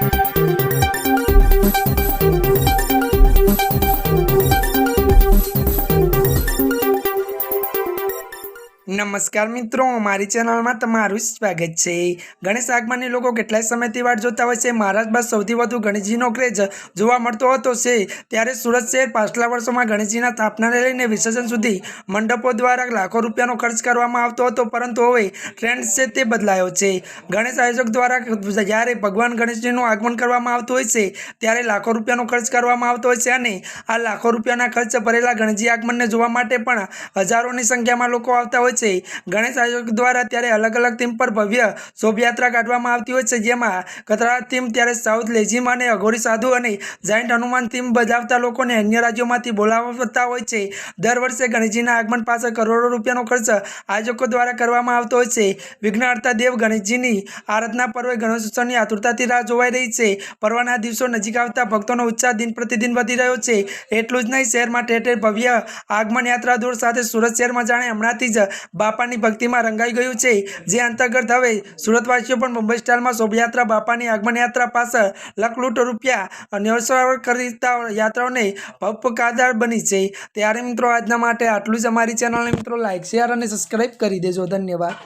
Thank you. નમસ્કાર મિત્રો, મારી ચેનલમાં તમારું સ્વાગત છે. ગણેશ આગમનની લોકો કેટલાય સમયથી વાટ જોતા હોય છે. મહારાષ્ટ્રમાં સૌથી વધુ ગણેશજીનો ક્રેઝ જોવા મળતો હતો છે. ત્યારે સુરત શહેર પાછલા વર્ષોમાં ગણેશજીના સ્થાપનાને લઈને વિસર્જન સુધી મંડપો દ્વારા લાખો રૂપિયાનો ખર્ચ કરવામાં આવતો હતો. પરંતુ હવે ટ્રેન્ડ છે તે બદલાયો છે. ગણેશ આયોજક દ્વારા જ્યારે ભગવાન ગણેશજીનું આગમન કરવામાં આવતું હોય છે, ત્યારે લાખો રૂપિયાનો ખર્ચ કરવામાં આવતો હોય છે અને આ લાખો રૂપિયાના ખર્ચ ભરેલા ગણેશજી આગમનને જોવા માટે પણ હજારોની સંખ્યામાં લોકો આવતા હોય છે ગણેશ આયોજક દ્વારા ત્યારે અલગ અલગ થીમ પર ભવ્ય શોભાયાત્રા કાઢવામાં આવતી હોય છે. જેમાં કતરા થીમ ત્યારે સાઉથ લેઝિમ અને અઘોરી સાધુ અને જાયન્ટ હનુમાન થીમ બજાવતા લોકોને અન્ય રાજ્યોમાંથી બોલાવતા હોય છે. દર વર્ષે ગણેશજીના આગમન પાસે કરોડો રૂપિયાનો ખર્ચ આયોજકો દ્વારા કરવામાં આવતો હોય છે. વિઘ્નહર્તા દેવ ગણેશજીની આરાધના પર્વે ગણેશોત્સવની આતુરતાથી રાહ જોવાઈ રહી છે. પર્વના દિવસો નજીક આવતા ભક્તોનો ઉત્સાહ દિન પ્રતિદિન વધી રહ્યો છે. એટલું જ નહીં, શહેરમાં ઠેર ભવ્ય આગમન યાત્રા દોર સાથે સુરત શહેરમાં જાણે હમણાંથી જ બાપાની ભક્તિમાં રંગાઈ ગયું છે. જે અંતર્ગત હવે સુરતવાસીઓ પણ મુંબઈ સ્ટાઇલમાં શોભાયાત્રા, બાપાની આગમન યાત્રા પાછળ લખલૂટ રૂપિયા ન્યવસાર કરતા યાત્રાઓને પપકાદાર બની છે. ત્યારે મિત્રો, આજના માટે આટલું જ અમારી ચેનલને મિત્રો લાઇક શેર અને સબસ્ક્રાઈબ કરી દેજો. ધન્યવાદ.